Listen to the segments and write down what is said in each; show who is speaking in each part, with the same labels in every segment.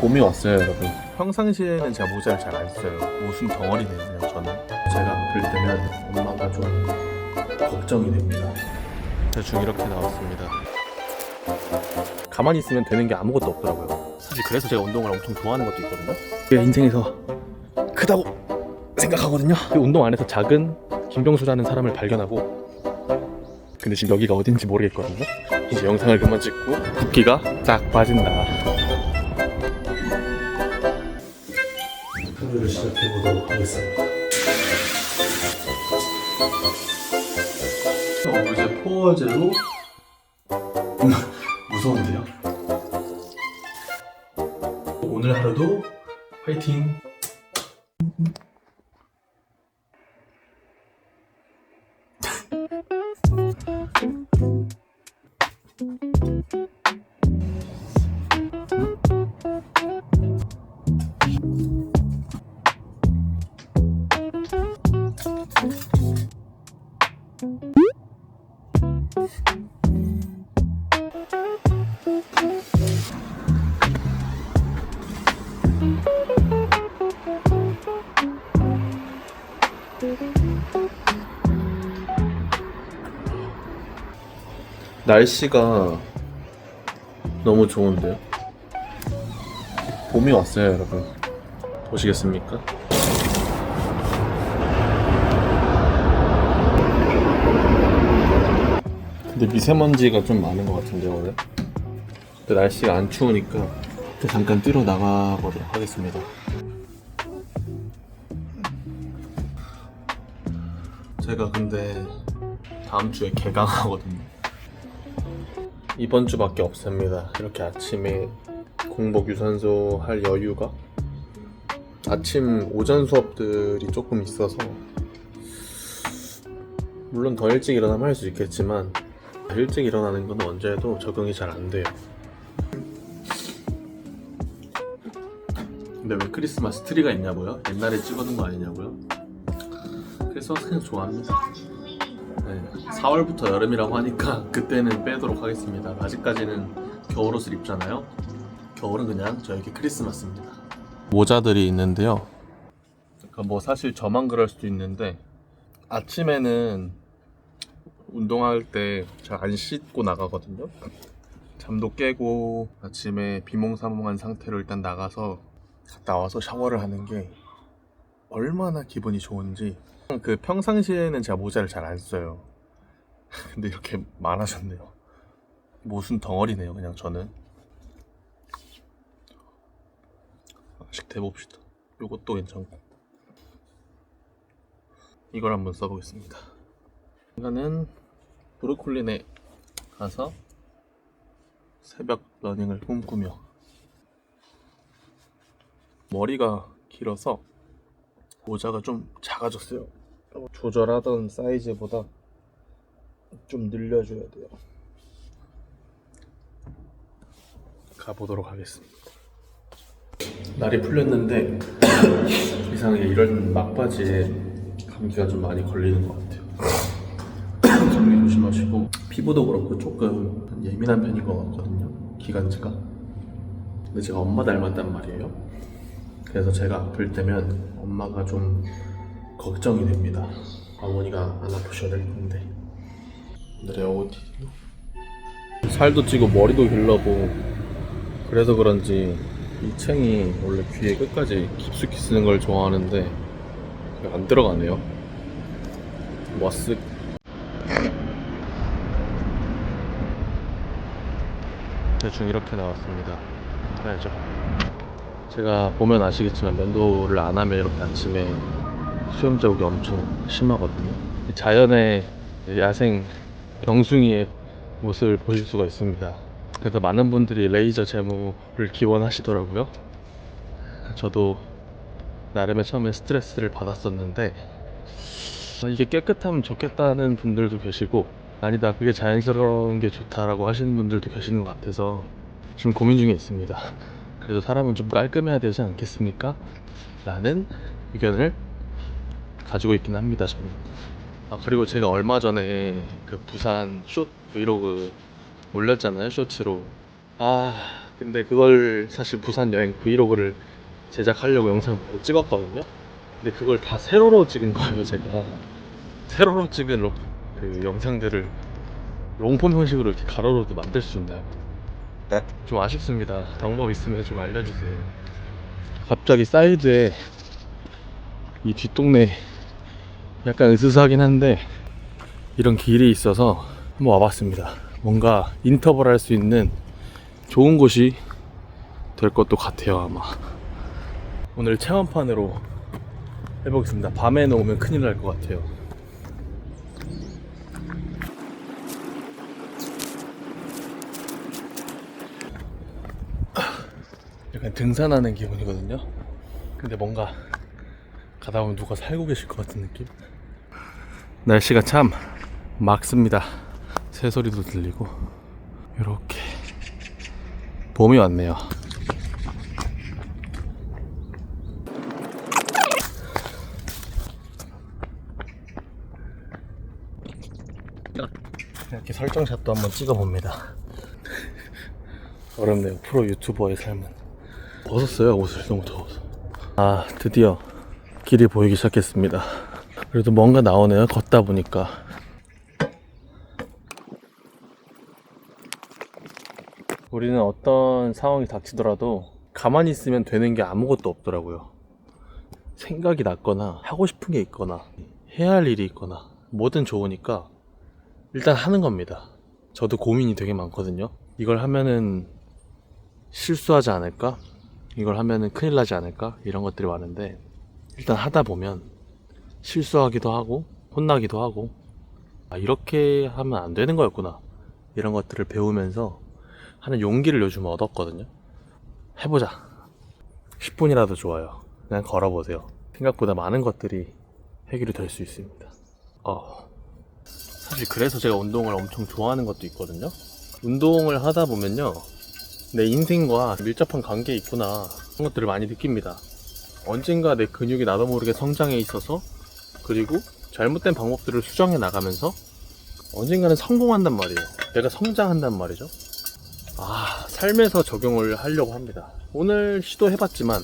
Speaker 1: 봄이 왔어요, 여러분. 평상시에는 제가 모자를 잘 안 써요. 옷은 덩어리네요, 그냥 저는. 제가 볼 때면 엄마가 좀 걱정이 됩니다. 대충 이렇게 나왔습니다. 가만히 있으면 되는 게 아무것도 없더라고요. 사실 그래서 제가 운동을 엄청 좋아하는 것도 있거든요. 제가 인생에서 크다고 생각하거든요. 그 운동 안에서 작은 김병수라는 사람을 발견하고 근데 지금 여기가 어딘지 모르겠거든요. 이제 영상을 그만 찍고 붓기가 쫙 빠진다. 하루를 시작해 보도록 하겠습니다. 어제 포어제로 무서운데요? 오늘 하루도 화이팅! 날씨가 너무 좋은데요? 봄이 왔어요, 여러분. 보시겠습니까? 근데 미세먼지가 좀 많은 것 같은데, 오늘? 근데 날씨가 안 추우니까 잠깐 뛰러 나가보도록 하겠습니다. 제가 근데 다음 주에 개강하거든요. 이번 주밖에 없습니다. 이렇게 아침에 공복 유산소 할 여유가 아침 오전 수업들이 조금 있어서 물론 더 일찍 일어나면 할 수 있겠지만 일찍 일어나는 건 언제 해도 적응이 잘 안 돼요. 근데 왜 크리스마스 트리가 있냐고요? 옛날에 찍어둔 거 아니냐고요? 크리스마스 그냥 좋아합니다. 네, 4월부터 여름이라고 하니까 그때는 빼도록 하겠습니다. 아직까지는 겨울옷을 입잖아요. 겨울은 그냥 저에게 크리스마스입니다. 모자들이 있는데요. 그러니까 뭐 사실 저만 그럴 수도 있는데 아침에는 운동할 때 잘 안 씻고 나가거든요. 잠도 깨고 아침에 비몽사몽한 상태로 일단 나가서 갔다 와서 샤워를 하는 게 얼마나 기분이 좋은지 그 평상시에는 제가 모자를 잘 안 써요. 근데 이렇게 많아졌네요. 무슨 덩어리네요, 그냥 저는. 하나씩 대봅시다. 요것도 괜찮고. 이걸 한번 써보겠습니다. 이거는 브루클린에 가서 새벽 러닝을 꿈꾸며 머리가 길어서 모자가 좀 작아졌어요. 조절하던 사이즈보다 좀 늘려줘야 돼요. 가보도록 하겠습니다. 날이 풀렸는데 이상하게 이런 막바지에 감기가 좀 많이 걸리는 것 같아요. 감기 조심하시고 피부도 그렇고 조금 예민한 편인 것 같거든요. 기관지가. 근데 제가 엄마 닮았단 말이에요. 그래서 제가 아플 때면 엄마가 좀 걱정이 됩니다. 어머니가 안 아프셔야 될 텐데. 오늘의 OOT. 살도 찌고 머리도 길러고 그래서 그런지 이 챙이 원래 귀에 끝까지 깊숙이 쓰는 걸 좋아하는데 안 들어가네요. 머쓱. 대충 이렇게 나왔습니다. 해야죠. 제가 보면 아시겠지만 면도를 안 하면 이렇게 아침에 수염 자국이 엄청 심하거든요. 자연의 야생 병숭이의 모습을 보실 수가 있습니다. 그래서 많은 분들이 레이저 제모를 기원하시더라고요. 저도 나름의 처음에 스트레스를 받았었는데 이게 깨끗하면 좋겠다는 분들도 계시고 아니다 그게 자연스러운 게 좋다라고 하시는 분들도 계시는 것 같아서 지금 고민 중에 있습니다. 그래도 사람은 좀 깔끔해야 되지 않겠습니까? 라는 의견을 가지고 있긴 합니다 저는. 아 그리고 제가 얼마 전에 그 부산 숏 브이로그 올렸잖아요 쇼츠로. 아 근데 그걸 사실 부산 여행 브이로그를 제작하려고 영상을 찍었거든요. 근데 그걸 다 세로로 찍은 거예요 제가. 세로로 찍은 로- 그 영상들을 롱폼 형식으로 이렇게 가로로도 만들 수 있나요?
Speaker 2: 네.
Speaker 1: 좀 아쉽습니다. 방법 있으면 좀 알려주세요. 갑자기 사이드에 이 뒷동네 약간 으스스하긴 한데 이런 길이 있어서 한번 와봤습니다. 뭔가 인터벌 할 수 있는 좋은 곳이 될 것도 같아요, 아마. 오늘 체험판으로 해보겠습니다. 밤에는 오면 큰일 날 것 같아요. 약간 등산하는 기분이거든요. 근데 뭔가 가다 보면 누가 살고 계실 것 같은 느낌? 날씨가 참 맑습니다. 새소리도 들리고 이렇게 봄이 왔네요. 이렇게 설정샷도 한번 찍어봅니다. 어렵네요. 프로 유튜버의 삶은. 벗었어요, 옷을 너무 더워서. 아, 드디어 길이 보이기 시작했습니다. 그래도 뭔가 나오네요. 걷다 보니까. 우리는 어떤 상황이 닥치더라도 가만히 있으면 되는 게 아무것도 없더라고요. 생각이 났거나 하고 싶은 게 있거나 해야 할 일이 있거나 뭐든 좋으니까 일단 하는 겁니다. 저도 고민이 되게 많거든요. 이걸 하면은 실수하지 않을까? 이걸 하면은 큰일 나지 않을까? 이런 것들이 많은데 일단 하다 보면 실수하기도 하고 혼나기도 하고 아 이렇게 하면 안 되는 거였구나. 이런 것들을 배우면서 하는 용기를 요즘 얻었거든요. 해보자. 10분이라도 좋아요. 그냥 걸어보세요. 생각보다 많은 것들이 해결이 될 수 있습니다. 어. 사실 그래서 제가 운동을 엄청 좋아하는 것도 있거든요. 운동을 하다 보면요. 내 인생과 밀접한 관계에 있구나. 그런 것들을 많이 느낍니다 언젠가 내 근육이 나도 모르게 성장해 있어서 그리고 잘못된 방법들을 수정해 나가면서 언젠가는 성공한단 말이에요. 내가 성장한단 말이죠. 아, 삶에서 적용을 하려고 합니다. 오늘 시도해봤지만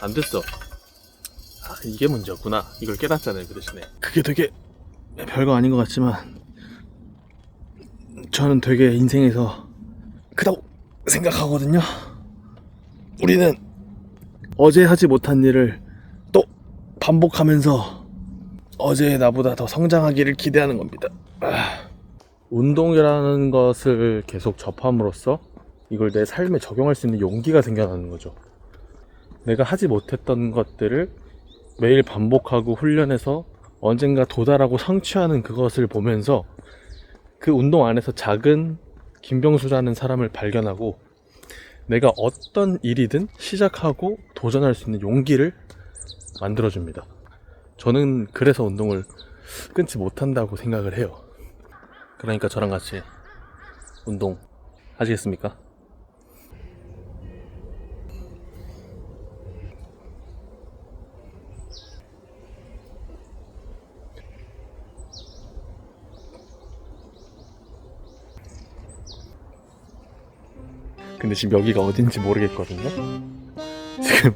Speaker 1: 안 됐어. 아, 이게 문제였구나. 이걸 깨닫잖아요, 그 대신에. 그게 되게 별거 아닌 것 같지만 저는 되게 인생에서 크다고 생각하거든요. 우리는 어제 하지 못한 일을 또 반복하면서 어제의 나보다 더 성장하기를 기대하는 겁니다. 아, 운동이라는 것을 계속 접함으로써 이걸 내 삶에 적용할 수 있는 용기가 생겨나는 거죠. 내가 하지 못했던 것들을 매일 반복하고 훈련해서 언젠가 도달하고 성취하는 그것을 보면서 그 운동 안에서 작은 김병수라는 사람을 발견하고 내가 어떤 일이든 시작하고 도전할 수 있는 용기를 만들어줍니다. 저는 그래서 운동을 끊지 못한다고 생각을 해요. 그러니까 저랑 같이 운동 하시겠습니까? 근데 지금 여기가 어딘지 모르겠거든요. 지금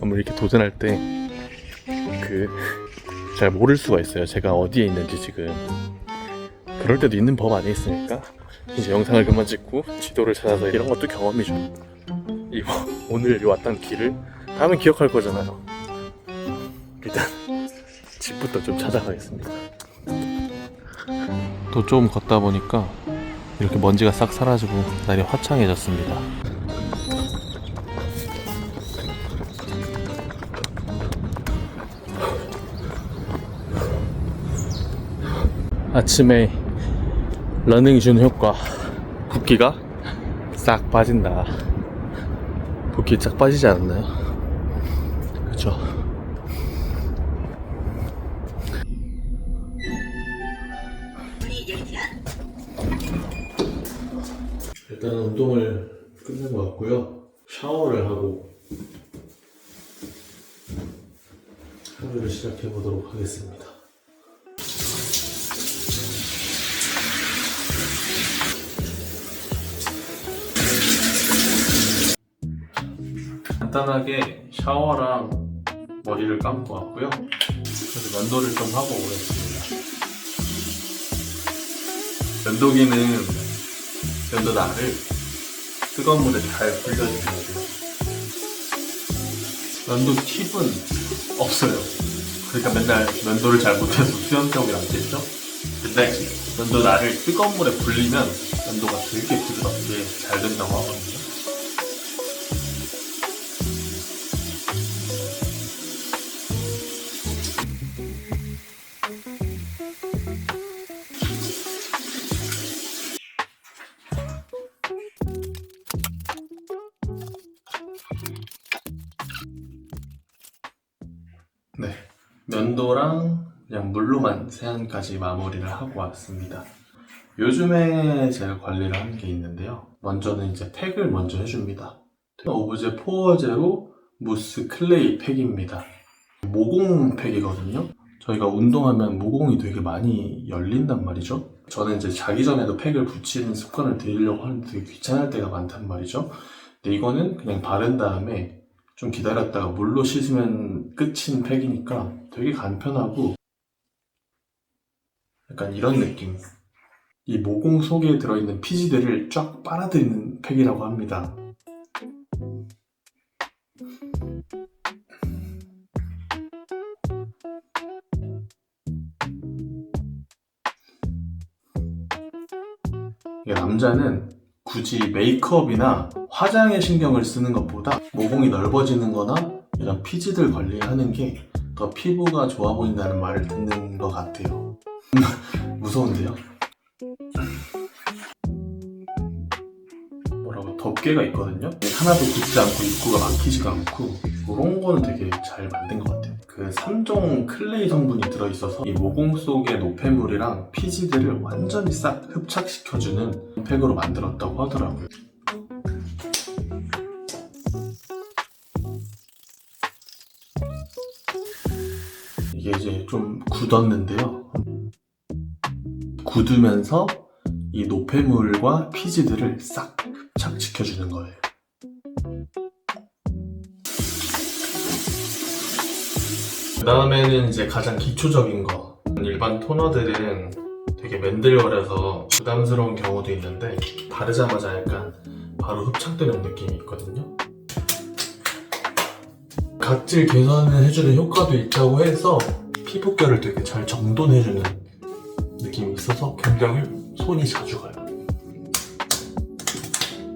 Speaker 1: 한번 이렇게 도전할 때 그 잘 모를 수가 있어요. 제가 어디에 있는지 지금 그럴 때도 있는 법 안에 있으니까 이제 영상을 그만 찍고 지도를 찾아서 이런 것도 경험이죠. 이 뭐, 오늘 왔던 길을 다음에 기억할 거잖아요. 일단 집부터 좀 찾아가겠습니다. 또 좀 걷다 보니까 이렇게 먼지가 싹 사라지고 날이 화창해졌습니다. 아침에 러닝 준 효과 붓기가 싹 빠진다. 붓기 싹 빠지지 않았나요? 그쵸. 일단은 운동을 끝낸 것 같고요. 샤워를 하고 하루를 시작해 보도록 하겠습니다. 간단하게 샤워랑 머리를 감고 왔고요. 그래서 면도를 좀 하고 오겠습니다. 면도기는 면도날을 뜨거운 물에 잘 불려주셔야 돼요. 면도 팁은 없어요. 그러니까 맨날 면도를 잘 못해서 수염병이 남겠죠? 근데 면도날을 뜨거운 물에 불리면 면도가 되게 부드럽게 잘 된다고 하거든요. 면도랑 그냥 물로만 세안까지 마무리를 하고 왔습니다. 요즘에 제가 관리를 하는 게 있는데요. 먼저는 이제 팩을 먼저 해줍니다. 오브제 포어제로 무스 클레이 팩입니다. 모공 팩이거든요. 저희가 운동하면 모공이 되게 많이 열린단 말이죠. 저는 이제 자기 전에도 팩을 붙이는 습관을 들이려고 하는데 되게 귀찮을 때가 많단 말이죠. 근데 이거는 그냥 바른 다음에 좀 기다렸다가 물로 씻으면 끝인 팩이니까 되게 간편하고 약간 이런 느낌. 이 모공 속에 들어있는 피지들을 쫙 빨아들이는 팩이라고 합니다. 남자는 굳이 메이크업이나 화장에 신경을 쓰는 것보다 모공이 넓어지는 거나 이런 피지들 관리하는 게 더 피부가 좋아 보인다는 말을 듣는 것 같아요. 무서운데요? 뭐라고 덮개가 있거든요. 하나도 굳지 않고 입구가 막히지가 않고 그런 거는 되게 잘 만든 것 같아요. 그 3종 클레이 성분이 들어있어서 이 모공 속의 노폐물이랑 피지들을 완전히 싹 흡착시켜주는 팩으로 만들었다고 하더라고요. 이게 이제 좀 굳었는데요. 굳으면서 이 노폐물과 피지들을 싹 흡착시켜주는 거예요. 그 다음에는 이제 가장 기초적인 거. 일반 토너들은 되게 맨들거려서 부담스러운 경우도 있는데 바르자마자 약간 바로 흡착되는 느낌이 있거든요. 각질 개선을 해주는 효과도 있다고 해서 피부결을 되게 잘 정돈해주는 느낌이 있어서 굉장히 손이 자주 가요.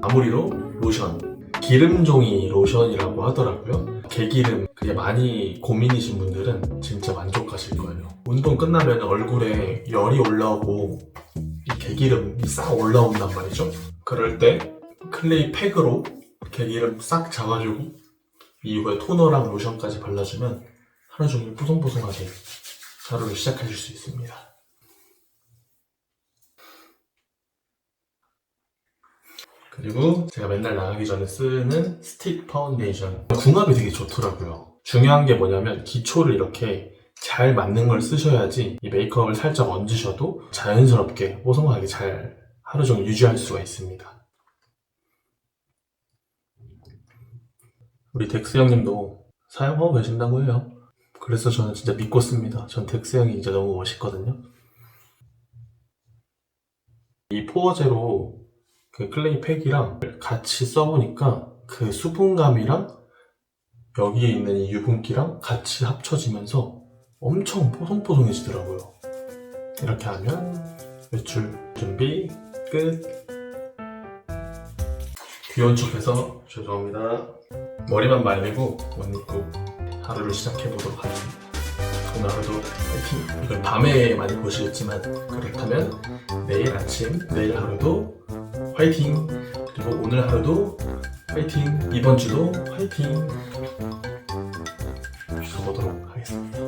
Speaker 1: 마무리로 로션. 기름종이 로션이라고 하더라고요. 개기름 그게 많이 고민이신 분들은 진짜 만족하실 거예요. 운동 끝나면 얼굴에 열이 올라오고 이 개기름이 싹 올라온단 말이죠. 그럴 때 클레이 팩으로 개기름 싹 잡아주고 이후에 토너랑 로션까지 발라주면 하루 종일 뽀송뽀송하게 하루를 시작하실 수 있습니다. 그리고 제가 맨날 나가기 전에 쓰는 스틱 파운데이션 궁합이 되게 좋더라고요. 중요한 게 뭐냐면 기초를 이렇게 잘 맞는 걸 쓰셔야지 이 메이크업을 살짝 얹으셔도 자연스럽게 뽀송하게 잘 하루 종일 유지할 수가 있습니다. 우리 덱스 형님도 사용하고 계신다고 해요. 그래서 저는 진짜 믿고 씁니다. 전 덱스 형이 진짜 너무 멋있거든요. 이 포어제로 그 클레이 팩이랑 같이 써보니까 그 수분감이랑 여기에 있는 이 유분기랑 같이 합쳐지면서 엄청 뽀송뽀송해지더라고요. 이렇게 하면 외출 준비 끝. 귀여운 척해서 죄송합니다. 머리만 말리고 옷 입고 하루를 시작해 보도록 하겠습니다. 오늘 하루도 파이팅! 이걸 밤에 많이 보시겠지만 그렇다면 내일 아침, 내일 하루도 화이팅! 그리고 오늘 하루도 화이팅! 이번 주도 화이팅! 가보도록 하겠습니다.